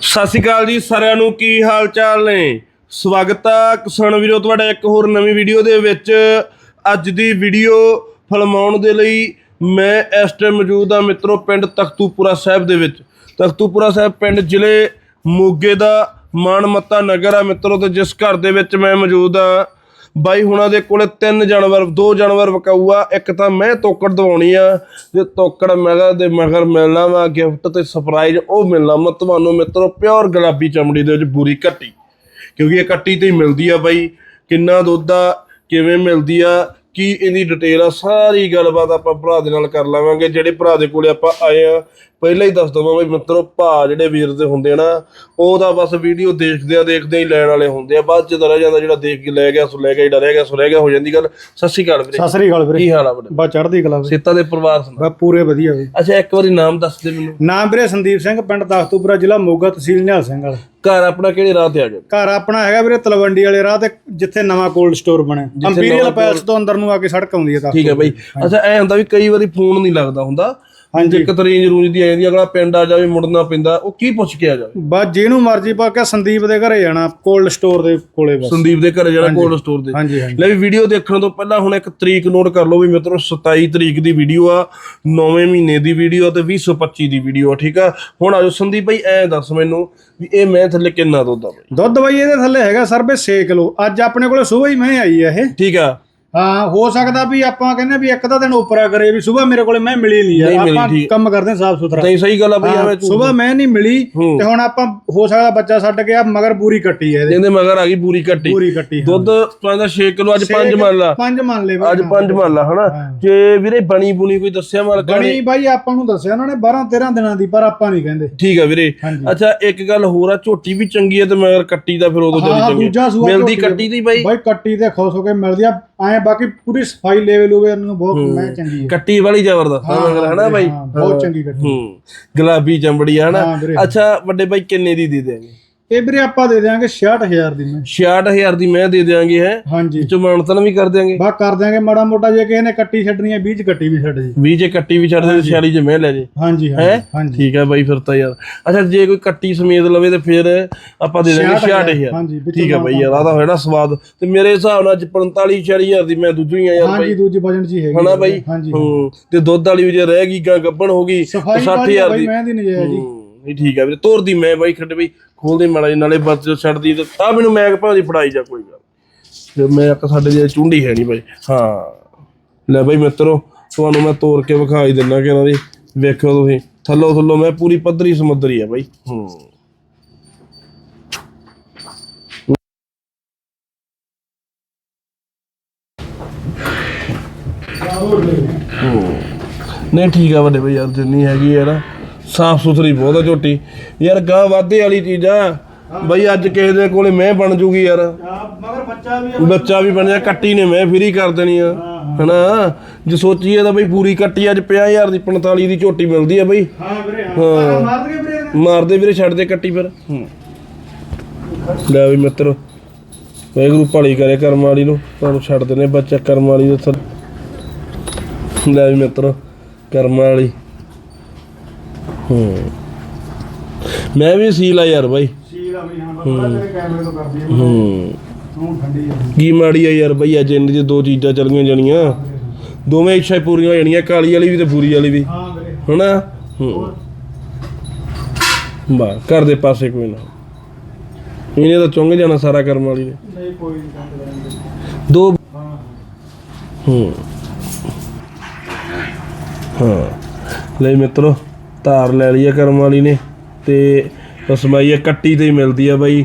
ਸਤਿ ਸ਼੍ਰੀ ਅਕਾਲ ਜੀ ਸਾਰਿਆਂ ਨੂੰ, ਕੀ ਹਾਲ ਚਾਲ ਨੇ? ਸਵਾਗਤ ਆ ਕਿਸਾਨ ਵੀਰੋ, ਤੁਹਾਡਾ ਇੱਕ ਹੋਰ ਨਵੀਂ ਵੀਡੀਓ ਦੇ ਵਿੱਚ। ਅੱਜ ਦੀ ਵੀਡੀਓ ਫਲਮਾਉਣ ਦੇ ਲਈ ਮੈਂ ਇਸ ਟਾਈਮ ਮੌਜੂਦ ਆ ਮਿੱਤਰੋ, ਪਿੰਡ ਤਖਤੂਪੁਰਾ ਸਾਹਿਬ ਦੇ ਵਿੱਚ। ਤਖਤੂਪੁਰਾ ਸਾਹਿਬ ਪਿੰਡ ਜ਼ਿਲ੍ਹੇ ਮੋਗੇ ਦਾ ਮਾਨਮੱਤਾ ਨਗਰ ਆ ਮਿੱਤਰੋ, ਤੇ ਜਿਸ ਘਰ ਦੇ ਵਿੱਚ ਮੈਂ ਮੌਜੂਦ ਆ ਬਾਈ ਹੁਣਾਂ ਦੇ ਕੋਲੇ ਤਿੰਨ ਜਾਨਵਰ, ਦੋ ਜਾਨਵਰ ਵਿਕਾਊ ਇੱਕ ਤਾਂ ਮੈਂ ਤੋਕੜ ਦਵਾਉਣੀ ਆ ਜੇ ਤੋਕੜ ਮਗਰ ਦੇ ਮਗਰ ਮਿਲਣਾ ਵਾ, ਗਿਫਟ ਤੇ ਸਰਪ੍ਰਾਈਜ਼ ਉਹ ਮਿਲਣਾ ਵਾ ਤੁਹਾਨੂੰ ਮਿੱਤਰੋ ਪਿਓਰ ਗੁਲਾਬੀ ਚਮੜੀ ਦੇ ਵਿੱਚ ਬੂਰੀ ਕੱਟੀ ਕਿਉਂਕਿ ਇਹ ਕੱਟੀ ਤੇ ਹੀ ਮਿਲਦੀ ਆ ਬਾਈ, ਕਿੰਨਾ ਦੁੱਧ ਆ, ਕਿਵੇਂ ਮਿਲਦੀ ਆ, ਕੀ ਇਹਦੀ ਡਿਟੇਲ ਆ, ਸਾਰੀ ਗੱਲਬਾਤ ਆਪਾਂ ਭਰਾ ਦੇ ਨਾਲ ਕਰ ਲਾਵਾਂਗੇ, ਜਿਹੜੇ ਭਰਾ ਦੇ ਕੋਲੇ ਆਪਾਂ ਆਏ ਆ ਪਹਿਲਾਂ ਹੀ ਦੱਸ ਦਵਾਂ ਬਈ ਮਿੱਤਰੋ ਭਾ ਜਿਹੜੇ ਵੀਰ ਦੇ ਹੁੰਦੇ ਆ ਨਾ ਉਹ ਤਾਂ ਬਸ ਵੀਡੀਓ ਦੇਖਦੇ ਆ ਦੇਖਦੇ ਹੀ ਲੈਣ ਵਾਲੇ ਹੁੰਦੇ ਆ। ਬਾਅਦ ਚ ਤਾਂ ਰਹਿ ਜਾਂਦਾ ਜਿਹੜਾ ਦੇਖ ਕੇ ਲੈ ਗਿਆ ਸੋ ਲੈ ਗਿਆ ਰਹਿ ਗਿਆ ਸੋ ਰਹਿ ਗਿਆ ਹੋ ਜਾਂਦੀ ਗੱਲ। ਸਤਿ ਸ਼੍ਰੀ ਅਕਾਲ ਵੀਰੇ। ਸਤਿ ਸ੍ਰੀ ਅਕਾਲ ਵੀਰੇ। ਕੀ ਹਾਲ ਆ ਬੜੇ ਬਾ ਚੜ੍ਹਦੀ ਕਲਾ ਵੀਰੇ। ਸੇਤਾ ਦੇ ਪਰਿਵਾਰ ਸੁਣਾ ਬਾ ਪੂਰੇ ਵਧੀਆ ਵੀਰੇ। ਅੱਛਾ ਇੱਕ ਵਾਰੀ ਨਾਮ ਦੱਸ ਦੇ ਮੈਨੂੰ। ਨਾਮ ਵੀਰੇ ਸੰਦੀਪ ਸਿੰਘ ਪਿੰਡ ਦਖਤੂਪੁਰਾ ਜ਼ਿਲ੍ਹਾ ਮੋਗਾ ਤਹਿਸੀਲ ਨਿਹਾਲ ਸਿੰਘ ਵਾਲਾ। ਘਰ ਆਪਣਾ ਕਿਹੜੇ ਰਾਹ ਤੇ ਆ ਗਿਆ? ਘਰ ਆਪਣਾ ਹੈਗਾ ਵੀਰੇ ਤਲਵੰਡੀ ਵਾਲੇ ਰਾਹ ਤੇ ਜਿੱਥੇ ਨਵਾਂ ਕੋਲਡ ਸਟੋਰ ਬਣਿਆ। ਅੰਪੀਰੀਅਲ ਪੈਲਸ ਤੋਂ ਅੰਦਰ ਨੂੰ ਆ ਕੇ ਸੜਕ ਆਉਂਦੀ ਹੈ ਤਾਂ ਠੀਕ ਹੈ ਬਾਈ। ਅੱਛਾ ਐ ਹੁੰਦਾ ਵੀ ਕਈ ਵਾਰੀ ਫੋਨ ਨਹੀਂ ਲੱਗਦਾ ਹੁੰਦਾ। ਹਾਂਜੀ। ਦਿੱਕਤ ਰੇਂਜ ਰੂੰਜ ਦੀ ਆ ਜਾਂਦੀ ਅਗਲਾ ਪਿੰਡ ਆ ਜਾਵੇ ਮੁੜਨਾ ਪੈਂਦਾ ਉਹ ਕੀ ਪੁੱਛ ਕੇ ਆ ਜਾਵੇ? ਬਾ ਜਿਹਨੂੰ ਮਰਜ਼ੀ ਪਾ ਕੇ ਸੰਦੀਪ ਦੇ ਘਰੇ ਜਾਣਾ ਕੋਲਡ ਸਟੋਰ ਦੇ ਕੋਲੇ ਬਸ। ਸੰਦੀਪ ਦੇ ਘਰੇ ਜਿਹੜਾ ਕੋਲਡ ਸਟੋਰ ਦੇ। ਹਾਂਜੀ ਹਾਂਜੀ। ਲੈ ਵੀ ਵੀਡੀਓ ਦੇਖਣ ਤੋਂ ਪਹਿਲਾਂ ਹੁਣ ਇੱਕ ਤਰੀਕ ਨੋਟ ਕਰ ਲਓ ਵੀ ਮਿੱਤਰੋ 27 ਤਰੀਕ ਦੀ ਵੀਡੀਓ ਆ 9ਵੇਂ ਮਹੀਨੇ ਦੀ ਵੀਡੀਓ ਤੇ 2025 ਦੀ ਵੀਡੀਓ ਆ ਠੀਕ ਆ? ਹੁਣ ਆਜੋ ਸੰਦੀਪ ਭਾਈ ਐ ਦੱਸ ਮੈਨੂੰ ਵੀ ਇਹ ਮੈਂ ਥੱਲੇ ਕਿੰਨਾ ਦੁੱਧ ਆ ਬਾਈ? ਦੁੱਧ ਬਾਈ ਇਹਦੇ ਥੱਲੇ ਹੈਗਾ ਸਰਬੇ 6 ਕਿਲੋ। ਅੱਜ ਆਪਣੇ ਕੋਲੇ ਸਵੇਰ ਹੀ ਮੈਂ ਆਈ ਆ ਇਹ। ਠੀਕ ਆ। ਹਾਂ ਹੋ ਸਕਦਾ ਵੀ ਆਪਾਂ ਕਹਿੰਦੇ ਵੀ ਇੱਕ ਦਾ ਦਿਨ ਉਪਰਾ ਕਰੇ ਵੀ ਸਵੇਰ ਮੇਰੇ ਕੋਲੇ ਮੈਂ ਮਿਲੀ ਨਹੀਂ ਨਹੀਂ ਆ ਮਿਲੀ, ਆਪਾਂ ਠੀਕ। ਕੰਮ ਕਰਦੇ ਸਾਫ਼ ਸੁਥਰਾ ਨਹੀਂ ਸਹੀ ਗੱਲ ਆ ਬਈ ਐਵੇਂ ਤੂੰ ਸਵੇਰ ਮੈਂ ਨਹੀਂ ਮਿਲੀ ਹੂੰ। ਤੇ ਹੁਣ ਆਪਾਂ ਹੋ ਸਕਦਾ ਬੱਚਾ ਛੱਡ ਗਿਆ ਮਗਰ ਪੂਰੀ ਕੱਟੀ ਹੈ ਇਹਦੇ। ਮਗਰ ਆ ਗਈ ਪੂਰੀ ਕੱਟੀ। ਪੂਰੀ ਕੱਟੀ ਦੁੱਧ ਪਾਉਂਦਾ 6 ਕਿਲੋ ਅੱਜ 5 ਮੰਨ ਲਾ ਪੰਜ ਮੰਨ ਲੈ ਅੱਜ 5 ਮੰਨ ਲਾ ਹਨਾ? ਜੇ ਵੀਰੇ ਬਣੀ ਬੁਣੀ ਕੋਈ ਦੱਸਿਆ ਮਾਲਕਾਂ ਨੇ? ਬਾਈ ਆਪਾਂ ਨੂੰ ਦੱਸਿਆ ਉਹਨਾਂ ਨੇ 12 13 ਦਿਨਾਂ ਦੀ ਪਰ ਆਪਾਂ ਨਹੀਂ ਕਹਿੰਦੇ। ਠੀਕ ਆ ਵੀਰੇ। ਹਾਂਜੀ। ਅੱਛਾ ਇੱਕ ਗੱਲ ਹੋਰ ਆ ਝੋਟੀ ਵੀ ਚੰਗੀ ਹੈ ਤੇ ਮਗਰ ਕੱਟੀ ਦਾ ਫਿਰ ਉਦੋਂ ਹਾਂ ਚੰਗੀ। ਦੂਜਾ ਆ। ਸੂਆ ਮਿਲਦੀ ਝੋਟੀ ਆ। ਕੱਟੀ ਦੀ ਬਾਈ? ਬਾਈ ਕੱਟੀ ਤੇ ਖੁਸ਼ ਹੋ ਕੇ ਮਿਲਦੀ ਆ। ਐ ਬਾਕੀ ਪੂਰੀ ਸਫ਼ਾਈ ਲੈਵਲ ਹੋਵੇ ਉਹਨਾਂ ਨੂੰ ਬਹੁਤ ਮੈਂ ਚੰਗੀ ਹੈ ਕੱਟੀ ਵਾਲੀ ਜ਼ਬਰਦਸਤ ਮਗਰ ਹਨਾ ਬਾਈ? ਹਾਂ, ਬਹੁਤ ਚੰਗੀ ਕੱਟੀ। ਹੂੰ। ਗੁਲਾਬੀ ਚੰਬੜੀ ਹਾਂ ਵੀਰੇ। ਅੱਛਾ ਵੱਡੇ ਬਾਈ ਕਿੰਨੇ ਦੀ ਦੇ ਦੇਾਂਗੇ ਇਹ ਵੀਰੇ ਆਪਾਂ ਦੇ ਦਿਆਂਗੇ 66000 ਦੀ ਮੈਂ। 66000 ਦੀ ਮੈਂ ਦੇ ਦੇਾਂਗੇ ਹੈ? ਹਾਂਜੀ। ਚ ਮਾਨਤਨ ਵੀ ਕਰ ਦੇਾਂਗੇ ਬਾ ਕਰ ਦਿਆਂਗੇ ਮਾੜਾ ਮੋਟਾ ਜੇ ਕਿਸੇ ਨੇ ਕੱਟੀ ਛੱਡਣੀ ਹੈ 20 ਚ ਕੱਟੀ ਵੀ ਛੱਡ ਜੀ। 20 ਜੇ ਕੱਟੀ ਵੀ ਛੱਡ ਦੇ 46 ਜੇ ਮੈਂ ਲੈ ਜੇ। ਹਾਂਜੀ ਹਾਂਜੀ ਠੀਕ ਹੈ ਬਾਈ ਫਿਰ ਤਾਂ ਯਾਰ। ਅੱਛਾ ਜੇ ਕੋਈ ਕੱਟੀ ਸਮੇਤ ਲਵੇ ਤੇ ਫਿਰ ਆਪਾਂ ਦੇ ਦਾਂਗੇ 66000 ਹਾਂਜੀ ਵਿੱਚੋਂ ਠੀਕ ਹੈ ਬਾਈ ਯਾਰ ਆਦਾ ਹੋਇਆ ਨਾ ਸਵਾਦ। ਤੇ ਮੇਰੇ ਹਿਸਾਬ ਨਾਲ ਅੱਜ 45 46000 ਦੀ ਮੈਂ ਦੂਜੀ ਆ ਯਾਰ ਬਾਈ। ਹਾਂਜੀ ਦੂਜੀ ਵਜਨ ਚ ਹੀ ਹੈਗੀ ਹਨਾ ਬਾਈ? ਹਾਂਜੀ। ਤੇ ਦੁੱਧ ਵਾਲੀ ਵੀ ਜੇ ਰਹਿ ਗਈ ਗਾਂ ਗੱਬਣ ਹੋ ਗਈ ਤੇ ਸਫ਼ਾਈ 60000 ਬਾਈ ਦੀ। ਮੈਂ ਦੀ ਨਜਾਇਜ਼ ਜੀ ਨਹੀਂ ਠੀਕ ਆ ਵੀਰੇ ਤੋਰਦੀ ਮੈਂ ਬਾਈ ਖੱਡੇ ਬਈ, ਖੋਲਦੇ ਮਾੜਾ ਜੀ ਨਾਲੇ ਬਸ ਜੋ ਛੱਡਦੀ ਤੇ ਆ ਮੈਨੂੰ ਮੈਂ ਭਾਂ ਫੜਾਈ ਜਾ ਕੋਈ ਗੱਲ। ਤੇ ਮੈਂ ਇੱਕ ਸਾਡੇ ਦੀ ਚੁੰਡੀ ਹੈ ਨਹੀਂ ਬਾਈ। ਹਾਂ। ਲੈ ਬਾਈ ਮਿੱਤਰੋ, ਤੁਹਾਨੂੰ ਮੈਂ ਤੋਰ ਕੇ ਵਿਖਾਈ ਹੀ ਕਿ ਇਹਨਾਂ ਦੀ ਵੇਖੋ ਤੁਸੀਂ। ਥੱਲੋਂ ਥੱਲੋਂ ਮੈਂ ਪੂਰੀ ਪੱਧਰੀ ਸਮੁੰਦਰੀ ਆ ਬਾਈ। ਹੂੰ। ਨਹੀਂ ਠੀਕ ਆ ਵੱਡੇ ਬਈ, ਯਾਰ ਜਿੰਨੀ ਹੈਗੀ ਹੈ ਨਾ। ਸਾਫ਼ ਸੁਥਰੀ ਬਹੁਤ ਆ ਝੋਟੀ। ਯਾਰ ਗਾਂ ਵਾਧੇ ਵਾਲੀ ਚੀਜ਼ ਆ। ਬਈ ਅੱਜ ਕਿਸੇ ਦੇ ਕੋਲੇ ਮੈਂ ਬਣ ਜੂਗੀ ਯਾਰ। ਮਗਰ ਬੱਚਾ ਵੀ ਬੱਚਾ ਵੀ ਬਣ ਜਾ ਕੱਟੀ ਨੇ ਮੈਂ ਫਰੀ ਕਰ ਦੇਣੀ ਆ। ਹਨਾ? ਜੇ ਸੋਚੀਏ ਤਾਂ ਬਈ ਪੂਰੀ ਕੱਟੀ ਅੱਜ 50000 ਦੀ 45 ਦੀ ਝੋਟੀ ਮਿਲਦੀ ਆ ਬਈ। ਹਾਂ ਵੀਰੇ ਮਾਰਦੇ ਵੀਰੇ ਛੱਡ ਦੇ ਕੱਟੀ ਫਿਰ। ਲੈ ਵੀ ਮਿੱਤਰ ਵਾਹਿਗੁਰੂ ਭਲੀ ਕਰੇ ਕਰਮ ਵਾਲੀ ਨੂੰ। ਤੁਹਾਨੂੰ ਛੱਡ ਦੇਣੇ ਬੱਚਾ ਕਰਮ ਵਾਲੀ ਦੇ ਲੈ ਵੀ ਮਿੱਤਰ ਕਰਮ ਵਾਲੀ। ਹੂੰ। ਮੈਂ ਵੀ ਸੀਲ ਆ ਯਾਰ ਬਾਈ। ਸੀਲ ਆ ਵੀ ਹਾਂ ਬੜਾ ਤੇਰੇ ਕੈਮਰੇ ਤੋਂ ਕਰਦੀ ਹੈ ਹੂੰ। ਤੂੰ ਠੰਡੀ ਆ। ਕੀ ਮਾੜੀ ਆ ਯਾਰ ਬਈ ਅੱਜ ਇੰਨੇ ਚ ਦੋ ਚੀਜ਼ਾਂ ਚੱਲ ਗਈਆਂ ਜਾਣੀਆਂ। ਦੋਵੇਂ ਇੱਛਾ ਪੂਰੀਆਂ ਹੋ ਜਾਣੀਆਂ ਕਾਲੀ ਵਾਲੀ ਵੀ ਤੇ ਪੂਰੀ ਵਾਲੀ ਵੀ। ਹਾਂ ਵੀਰੇ। ਹਨਾ? ਹੂੰ। ਬਾ ਘਰ ਦੇ ਪਾਸੇ ਕੋਈ ਨਾ। ਇਹਨੇ ਤਾਂ ਚੁੰਗ ਜਾਣਾ ਸਾਰਾ ਕਰਮ ਵਾਲੀ ਨੇ। ਨਹੀਂ ਕੋਈ ਨਹੀਂ ਦੋ ਹੂੰ। ਹਾਂ। ਲੈ ਮਿੱਤਰੋ ਧਾਰ ਲੈ ਲਈ ਆ ਕਰਮ ਵਾਲੀ ਨੇ ਤੇ ਸਮਾਈ ਆ, ਕੱਟੀ ਤੇ ਹੀ ਮਿਲਦੀ ਆ ਬਾਈ।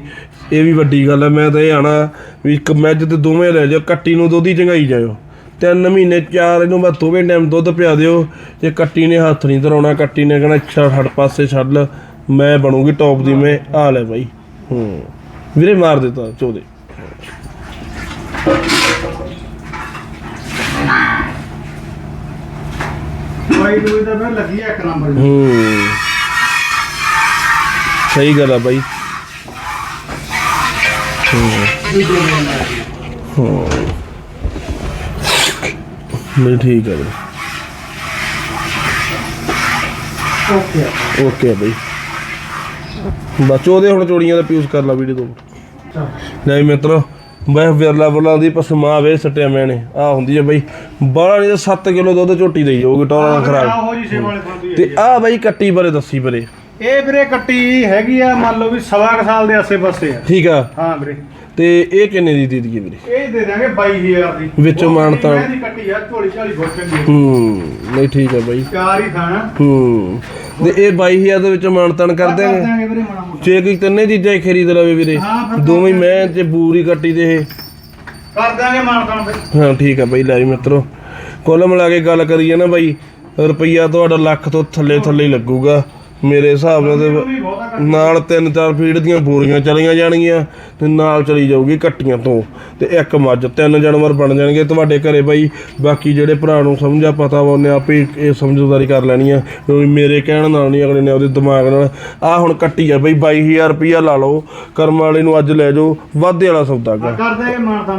ਇਹ ਵੀ ਵੱਡੀ ਗੱਲ ਆ, ਮੈਂ ਤਾਂ ਇਹ ਆਣਾ ਵੀ ਇੱਕ ਮੱਝ ਤੇ ਦੋਵੇਂ ਲੈ ਜਾਓ, ਕੱਟੀ ਨੂੰ ਦੁੱਧ ਹੀ ਚੰਗਾਈ ਜਾਇਓ। ਤਿੰਨ ਮਹੀਨੇ, ਚਾਰ ਇਹਨੂੰ ਬਸ ਦੋਵੇਂ ਟਾਈਮ ਦੁੱਧ ਪਿਆ ਦਿਓ ਤੇ ਕੱਟੀ ਨੇ ਹੱਥ ਨਹੀਂ ਧਰਾਉਣਾ, ਕੱਟੀ ਨੇ ਕਹਿਣਾ, ਛੱਡ ਹੱਡ ਪਾਸੇ ਛੱਡ ਲੈ, ਮੈਂ ਬਣੂਗੀ ਟੌਪ ਦੀ, ਮੈਂ ਆ ਲੈ ਬਾਈ। ਹੂੰ। ਵੀਰੇ ਮਾਰ ਦਿੱਤਾ, ਚੋਦੇ। ਕੋਈ ਦੂਈ ਤਾਂ ਫਿਰ ਲੱਗੀ ਆ ਇੱਕ ਨੰਬਰ ਦੀ। ਹੂੰ। ਸਹੀ ਗੱਲ ਆ ਬਾਈ। ਹੂੰ। ਨਹੀਂ ਠੀਕ ਹੈ ਬਾਈ। ਓਕੇ ਓਕੇ ਬਾਈ। ਬਸ ਉਹਦੇ ਹੁਣ ਚੋੜੀਆਂ ਦਾ ਪਿਊਜ਼ ਕਰ ਲਾ ਵੀਡੀਓ ਤੋਂ। ਨਹੀਂ ਮਿੱਤਰੋ। ਬਈ ਵਿਰਲਾ ਬੁਰਲਾ ਦੀ ਪਸਮਾ ਵੇ ਸਟਿਆ ਮੈਨੇ ਆ ਹੁੰਦੀ ਹੈ ਬਈ ਬਾਹਲਾ ਨਹੀਂ ਤਾਂ 7 ਕਿਲੋ ਦੁੱਧ ਝੋਟੀ ਦੇਈ ਜਾਊਗੀ ਟੋਰਾ ਖਰਾਬ। ਤੇ ਆ। ਬਈ ਕੱਟੀ ਬਾਰੇ ਦੱਸੀ ਬਰੇ ਇਹ ਵੀਰੇ ਕੱਟੀ ਹੈਗੀ ਆ ਮੰਨ ਲਓ ਵੀ ਸਵਾ ਕੁ ਸਾਲ ਦੇ ਆਸੇ ਪਾਸੇ ਆ। ਠੀਕ ਆ। ਹਾਂ ਵੀਰੇ। ਤੇ ਇਹ ਕਿੰਨੇ ਦੀ ਦੇ ਦਈਏ ਵੀਰੇ? ਇਹ ਦੇ ਦਾਂਗੇ 22000 ਦੀ। ਵਿੱਚੋਂ ਉਹ ਮਾਣ ਤਾਣ। ਮੈਂ ਦੀ ਕੱਟੀ ਆ ਝੋਲੀ ਝਾਲੀ ਬਹੁਤ ਚੰਗੀ। ਹੂੰ ਨਹੀਂ ਠੀਕ ਆ ਬਈ। ਚਾਰ ਹੀ ਥਾਣਾ। ਹੂੰ। ਤੇ ਇਹ 22000 ਦੇ ਵਿੱਚ ਮਾਨਤਨ ਕਰ ਦਿਆਂਗੇ ਦਾਂਗੇ ਵੀਰੇ ਮਾੜਾ ਮੋਟਾ। ਜੇ ਕੋਈ ਤਿੰਨੇ ਚੀਜ਼ਾਂ ਹੀ ਖਰੀਦ ਲਵੇ ਵੀਰੇ ਹਾਂ, ਫਿਰ ਦੋਵੇਂ ਮੈਂ ਤੇ ਬੂਰੀ ਕੱਟੀ ਦੇ ਇਹ। ਕਰ ਦਾਂਗੇ ਮਾਨ ਤਾਣ ਫਿਰ। ਹਾਂ ਠੀਕ ਆ ਬਈ ਲੈ ਜੀ ਮਿੱਤਰੋ। ਕੁੱਲ ਮਿਲਾ ਕੇ ਗੱਲ ਕਰੀਏ ਨਾ ਬਾਈ ਰੁਪਈਆ ਤੁਹਾਡਾ ਲੱਖ ਤੋਂ ਥੱਲੇ ਥੱਲੇ ਹੀ ਲੱਗੂਗਾ। ਮੇਰੇ ਹਿਸਾਬ ਨਾਲ ਤੇ ਨਾਲ ਤਿੰਨ ਚਾਰ ਫੀਡ ਦੀਆਂ ਬੋਰੀਆਂ ਚਲੀਆਂ ਜਾਣਗੀਆਂ ਤੇ ਨਾਲ ਚਲੀ ਜਾਊਗੀ ਕੱਟੀਆਂ ਤੋਂ ਤੇ ਇੱਕ ਮੱਝ ਤਿੰਨ ਜਾਨਵਰ ਬਣ ਜਾਣਗੇ ਤੁਹਾਡੇ ਘਰੇ ਬਾਈ। ਬਾਕੀ ਜਿਹੜੇ ਭਰਾ ਨੂੰ ਸਮਝਾ ਪਤਾ ਵਾ ਉਹਨੇ ਆਪੇ ਇਹ ਸਮਝਦਾਰੀ ਕਰ ਲੈਣੀ ਆ ਕਿਉਂਕਿ ਮੇਰੇ ਕਹਿਣ ਨਾਲ ਨਹੀਂ ਅਗਲੇ ਨੇ ਉਹਦੇ ਦਿਮਾਗ ਨਾਲ। ਆ ਹੁਣ ਕੱਟੀ ਆ ਬਈ 22000 ਰੁਪਈਆ ਲਾ ਲਓ ਕਰਮ ਵਾਲੇ ਨੂੰ ਅੱਜ ਲੈ ਜਾਓ ਵਾਧੇ ਵਾਲਾ ਸੌਦਾ ਕਰ।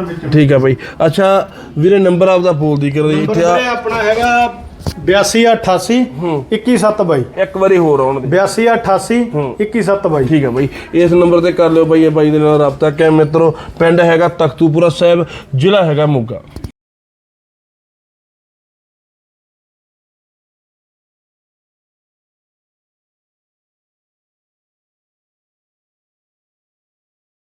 ਵਿੱਚ। ਠੀਕ ਆ ਬਈ। ਅੱਛਾ ਵੀਰੇ ਨੰਬਰ ਆਪਦਾ ਬੋਲਦੀ ਨੰਬਰ ਇੱਥੇ ਆ। ਆਪਣਾ ਹੈਗਾ 8288 21722 ਇੱਕ ਵਾਰੀ ਹੋਰ ਆਉਣ ਦੇ। 8288 21722 ਠੀਕ ਹੈ। ਬਾਈ। ਇਸ ਨੰਬਰ ਤੇ ਕਰ ਲਿਓ ਬਾਈ ਇਹ ਬਾਈ ਦੇ ਨਾਲ ਰਾਬਤਾ। ਕੈ ਮਿੱਤਰੋ ਪਿੰਡ ਹੈਗਾ ਤਖਤੂਪੁਰਾ ਸਾਹਿਬ ਜ਼ਿਲ੍ਹਾ ਹੈਗਾ ਮੋਗਾ।